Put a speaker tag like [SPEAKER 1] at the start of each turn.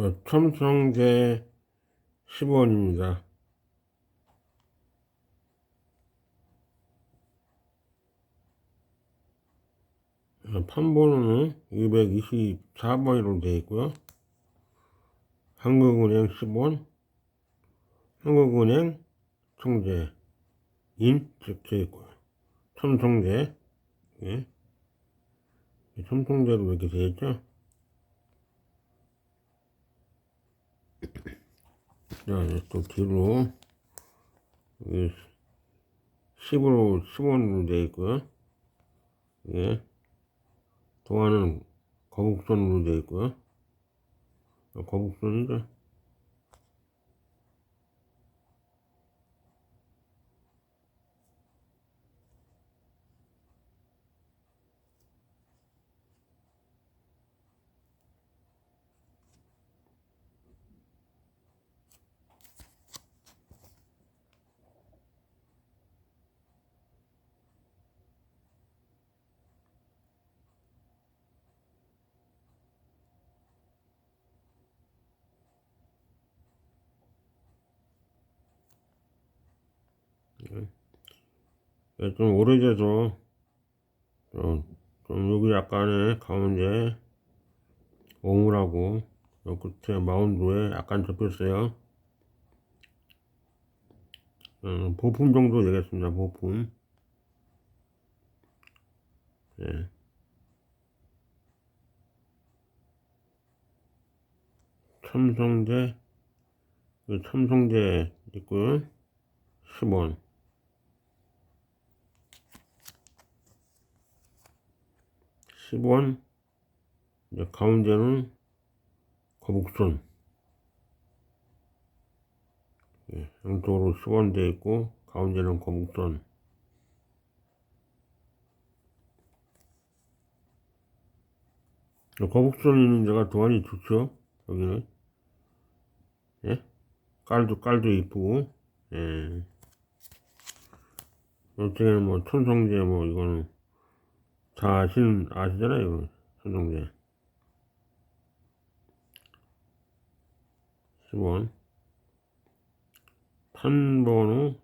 [SPEAKER 1] 어, 첨성제 10원입니다. 어, 판번호는 224번으로 되어 있고요. 한국은행 10원, 한국은행 총재, 인, 즉 되어 있고요. 첨성제, 예. 첨성제로 이렇게 되어 있죠. 자, 이제 또 뒤로, 10으로, 10원으로 되어 있고요. 예. 동안은 거북선으로 되어 있고요. 어, 거북선이죠. 예, 좀 오래돼서 좀, 좀 여기 약간의 가운데 오물하고 요 끝에 마운드에 약간 접혔어요. 어, 보품 정도 되겠습니다. 보품. 예. 첨성대, 그 첨성대 있고요. 10원. 10원. 이제 가운데는 거북선. 예, 양쪽으로 10원 되어 있고, 가운데는 거북선. 거북선 있는 데가 도안이 좋죠. 여기는. 예? 깔도, 깔도 이쁘고, 예. 어떻게는 뭐, 천성제 뭐, 이거는 다 아시는, 아시잖아요. 천성제. 10원. 판번호